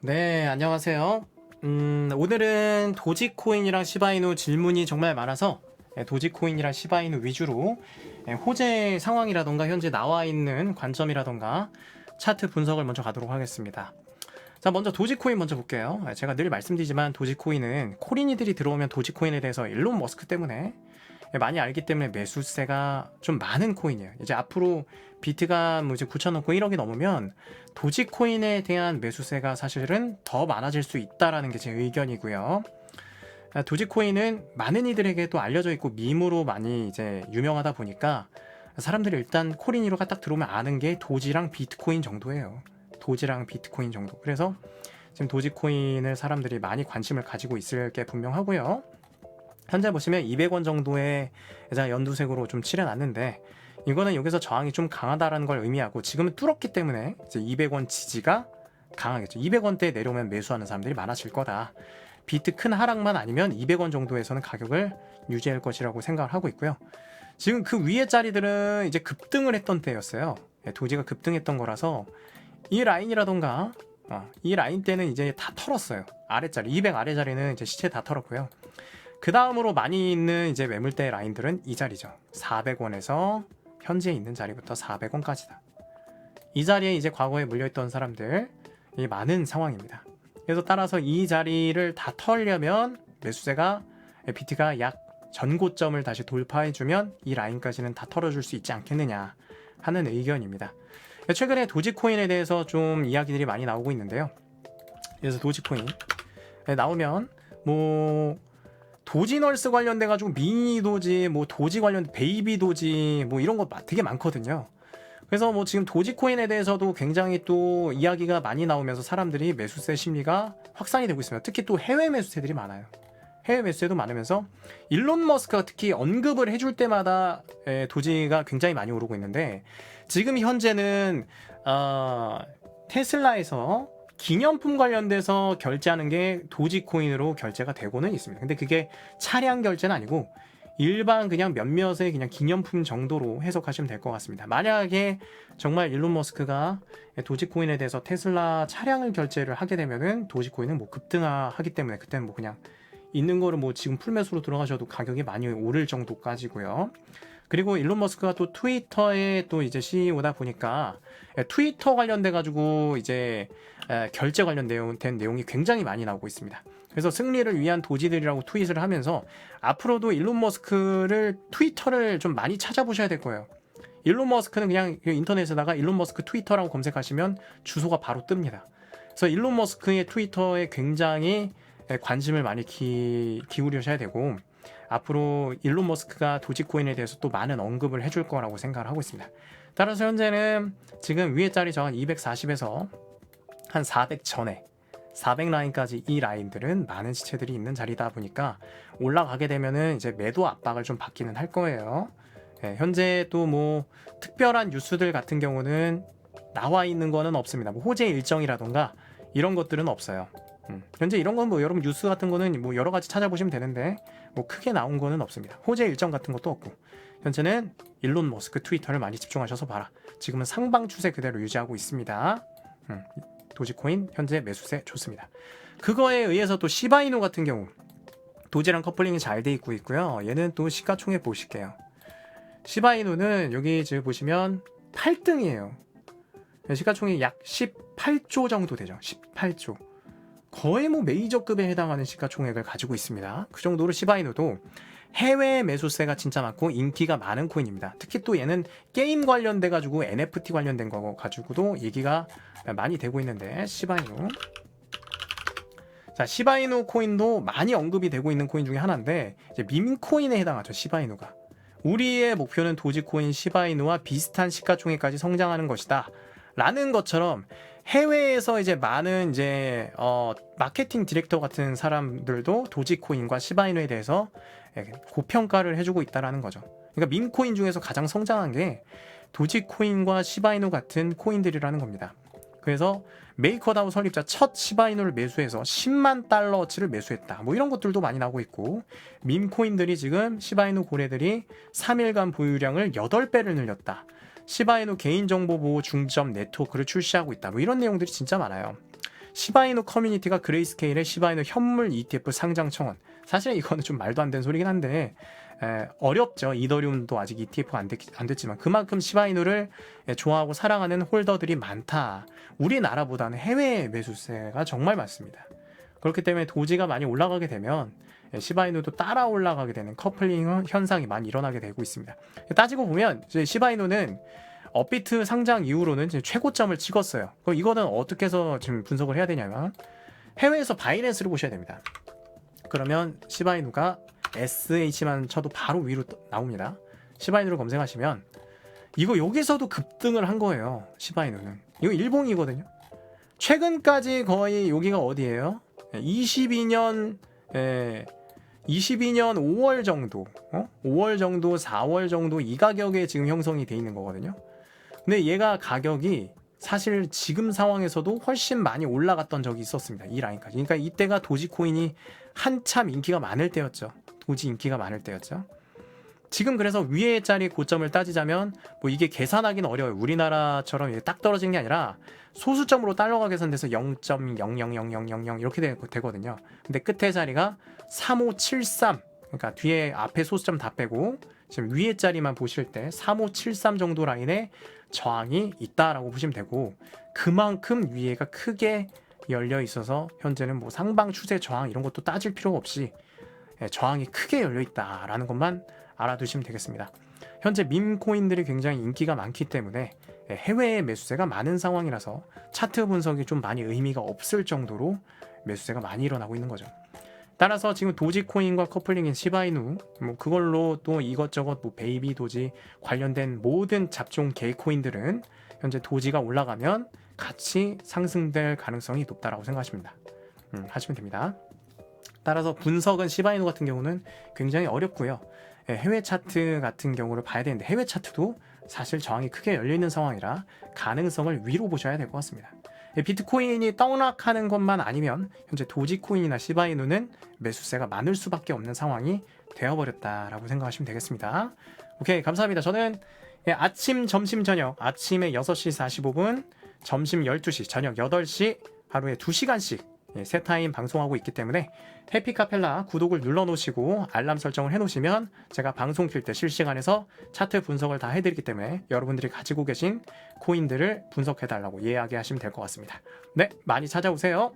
네, 안녕하세요. 음, 오늘은 도지코인이랑 시바이누 질문이 정말 많아서 예, 도지코인이랑 시바이누 위주로 예, 호재 상황이라던가 현재 나와 있는 관점이라던가 차트 분석을 먼저 가도록 하겠습니다. 자, 먼저 도지코인 먼저 볼게요. 예, 제가 늘 말씀드리지만 도지코인은 코린이들이 들어오면 도지코인에 대해서 일론 머스크 때문에 예, 많이 알기 때문에 매수세가 좀 많은 코인이에요. 이제 앞으로 비트가 뭐 이제 9,000원 코 1억이 넘으면 도지코인에 대한 매수세가 사실은 더 많아질 수 있다라는 게 제 의견이고요. 아, 도지코인은 많은 이들에게 또 알려져 있고 밈으로 많이 이제 유명하다 보니까 사람들이 일단 코린이로가 딱 들어오면 아는 게 도지랑 비트코인 정도예요. 도지랑 비트코인 정도. 그래서 지금 도지코인을 사람들이 많이 관심을 가지고 있을 게 분명하고요. 현재 보시면 200원 정도의 연두색으로 좀 칠해놨는데 이거는 여기서 저항이 좀 강하다라는 걸 의미하고 지금은 뚫었기 때문에 이제 200원 지지가 강하겠죠. 200원대 내려오면 매수하는 사람들이 많아질 거다. 비트 큰 하락만 아니면 200원 정도에서는 가격을 유지할 것이라고 생각을 하고 있고요. 지금 그 위에 자리들은 이제 급등을 했던 때였어요. 예, 도지가 급등했던 거라서 이 라인이라던가 어, 이 라인 때는 이제 다 털었어요. 아래 자리 200 아래 자리는 이제 시체 다 털었고요. 그 다음으로 많이 있는 이제 매물대 라인들은 이 자리죠. 400원에서 현재 있는 자리부터 400원까지다. 이 자리에 이제 과거에 물려있던 사람들 이 많은 상황입니다. 그래서 따라서 이 자리를 다 털려면 매수세가 비트가 약 전고점을 다시 돌파해주면 이 라인까지는 다 털어줄 수 있지 않겠느냐 하는 의견입니다. 최근에 도지코인에 대해서 좀 이야기들이 많이 나오고 있는데요. 그래서 도지코인 나오면 뭐 도지널스 관련돼 가지고 미니 도지, 뭐 도지 관련 베이비 도지 뭐 이런 거 되게 많거든요. 그래서 뭐 지금 도지코인에 대해서도 굉장히 또 이야기가 많이 나오면서 사람들이 매수세 심리가 확산이 되고 있습니다. 특히 또 해외 매수세들이 많아요. 해외 매수세도 많으면서 일론 머스크가 특히 언급을 해줄 때마다 에, 도지가 굉장히 많이 오르고 있는데 지금 현재는 어, 테슬라에서 기념품 관련돼서 결제하는 게 도지코인으로 결제가 되고는 있습니다. 근데 그게 차량 결제는 아니고 일반 그냥 몇몇의 그냥 기념품 정도로 해석하시면 될 것 같습니다. 만약에 정말 일론 머스크가 도지코인에 대해서 테슬라 차량을 결제를 하게 되면은 도지코인은 뭐 급등하기 때문에 그때는 뭐 그냥 있는 거를 뭐 지금 풀매수로 들어가셔도 가격이 많이 오를 정도까지고요. 그리고 일론 머스크가 또 트위터의 또 이제 CEO다 보니까 트위터 관련돼 가지고 이제 결제 관련된 내용이 굉장히 많이 나오고 있습니다. 그래서 승리를 위한 도지들이라고 트윗을 하면서 앞으로도 일론 머스크를 트위터를 좀 많이 찾아보셔야 될 거예요. 일론 머스크는 그냥 인터넷에다가 일론 머스크 트위터라고 검색하시면 주소가 바로 뜹니다. 그래서 일론 머스크의 트위터에 굉장히 관심을 많이 기, 기울이셔야 되고 앞으로 일론 머스크가 도지코인에 대해서 또 많은 언급을 해줄 거라고 생각을 하고 있습니다. 따라서 현재는 지금 위에 자리 저한 240에서 한 400 전에 400 라인까지 이 라인들은 많은 시체들이 있는 자리다 보니까 올라가게 되면은 이제 매도 압박을 좀 받기는 할 거예요. 예, 현재 또 뭐 특별한 뉴스들 같은 경우는 나와 있는 거는 없습니다. 뭐 호재 일정이라던가 이런 것들은 없어요. 음, 현재 이런 건 뭐 여러분 뉴스 같은 거는 뭐 여러 가지 찾아보시면 되는데 뭐 크게 나온 거는 없습니다. 호재 일정 같은 것도 없고 현재는 일론 머스크 트위터를 많이 집중하셔서 봐라. 지금은 상방 추세 그대로 유지하고 있습니다. 음, 도지코인 현재 매수세 좋습니다. 그거에 의해서 또 시바이누 같은 경우 도지랑 커플링이 잘 돼 있고 있고요. 얘는 또 시가총액 보실게요. 시바이누는 여기 지금 보시면 8등이에요. 시가총액 약 18조 정도 되죠. 18조. 거의 뭐 메이저급에 해당하는 시가총액을 가지고 있습니다. 그 정도로 시바이누도 해외 매수세가 진짜 많고 인기가 많은 코인입니다. 특히 또 얘는 게임 관련돼 가지고 NFT 관련된 거 가지고도 얘기가 많이 되고 있는데 시바이누 자 시바이누 코인도 많이 언급이 되고 있는 코인 중에 하나인데 이제 밈코인에 해당하죠 시바이누가 우리의 목표는 도지코인 시바이누와 비슷한 시가총액까지 성장하는 것이다 라는 것처럼 해외에서 이제 많은 이제 어 마케팅 디렉터 같은 사람들도 도지코인과 시바이누에 대해서 고평가를 해주고 있다라는 거죠. 그러니까 밈코인 중에서 가장 성장한 게 도지코인과 시바이누 같은 코인들이라는 겁니다. 그래서 메이커다우 설립자 첫 시바이누를 매수해서 10만 달러어치를 매수했다. 뭐 이런 것들도 많이 나오고 있고 밈코인들이 지금 시바이누 고래들이 3일간 보유량을 8배를 늘렸다. 시바이누 개인정보 보호 중점 네트워크를 출시하고 있다. 뭐 이런 내용들이 진짜 많아요. 시바이누 커뮤니티가 그레이스케일의 시바이누 현물 ETF 상장 청원. 사실 이거는 좀 말도 안 되는 소리긴 한데 에, 어렵죠. 이더리움도 아직 ETF가 안, 됐, 안 됐지만 그만큼 시바이누를 에, 좋아하고 사랑하는 홀더들이 많다. 우리나라보다는 해외 매수세가 정말 많습니다. 그렇기 때문에 도지가 많이 올라가게 되면 예, 시바이누도 따라 올라가게 되는 커플링 현상이 많이 일어나게 되고 있습니다. 따지고 보면 시바이누는 업비트 상장 이후로는 최고점을 찍었어요. 그럼 이거는 어떻게 해서 지금 분석을 해야 되냐면 해외에서 바이낸스를 보셔야 됩니다. 그러면 시바이누가 SH만 쳐도 바로 위로 떠- 나옵니다. 시바이누를 검색하시면 이거 여기서도 급등을 한 거예요. 시바이누는 이거 일봉이거든요. 최근까지 거의 여기가 어디예요? 22년 에, 22년 5월 정도, 어? 5월 정도, 4월 정도 이 가격에 지금 형성이 돼 있는 거거든요. 근데 얘가 가격이 사실 지금 상황에서도 훨씬 많이 올라갔던 적이 있었습니다. 이 라인까지. 그러니까 이때가 도지코인이 한참 인기가 많을 때였죠. 도지 인기가 많을 때였죠. 지금 그래서 위에 짜리 고점을 따지자면 뭐 이게 계산하기는 어려워요. 우리나라처럼 딱 떨어진 게 아니라 소수점으로 달러가 계산돼서 0.000000 이렇게 되, 되거든요. 근데 끝에 자리가 3573 그러니까 뒤에 앞에 소수점 다 빼고 지금 위에 자리만 보실 때 3573 정도 라인에 저항이 있다라고 보시면 되고 그만큼 위에가 크게 열려 있어서 현재는 뭐 상방 추세 저항 이런 것도 따질 필요가 없이 예, 저항이 크게 열려 있다라는 것만 알아두시면 되겠습니다. 현재 밈 코인들이 굉장히 인기가 많기 때문에 예, 해외에 매수세가 많은 상황이라서 차트 분석이 좀 많이 의미가 없을 정도로 매수세가 많이 일어나고 있는 거죠. 따라서 지금 도지코인과 커플링인 시바이누 뭐 그걸로 또 이것저것 뭐 베이비 도지 관련된 모든 잡종 개코인들은 현재 도지가 올라가면 같이 상승될 가능성이 높다라고 생각하십니다. 음, 하시면 됩니다. 따라서 분석은 시바이누 같은 경우는 굉장히 어렵고요. 예, 해외 차트 같은 경우를 봐야 되는데 해외 차트도 사실 저항이 크게 열려 있는 상황이라 가능성을 위로 보셔야 될 것 같습니다. 예, 비트코인이 떡락하는 것만 아니면 현재 도지코인이나 시바이누는 매수세가 많을 수밖에 없는 상황이 되어버렸다라고 생각하시면 되겠습니다. 오케이 감사합니다. 저는 예, 아침, 점심, 저녁 아침에 6시 45분, 점심 12시, 저녁 8시 하루에 2시간씩 예, 세 타임 방송하고 있기 때문에 해피카펠라 구독을 눌러놓으시고 알람 설정을 해놓으시면 제가 방송 킬 때 실시간에서 차트 분석을 다 해드리기 때문에 여러분들이 가지고 계신 코인들을 분석해달라고 이야기 하시면 될 것 같습니다. 네, 많이 찾아오세요.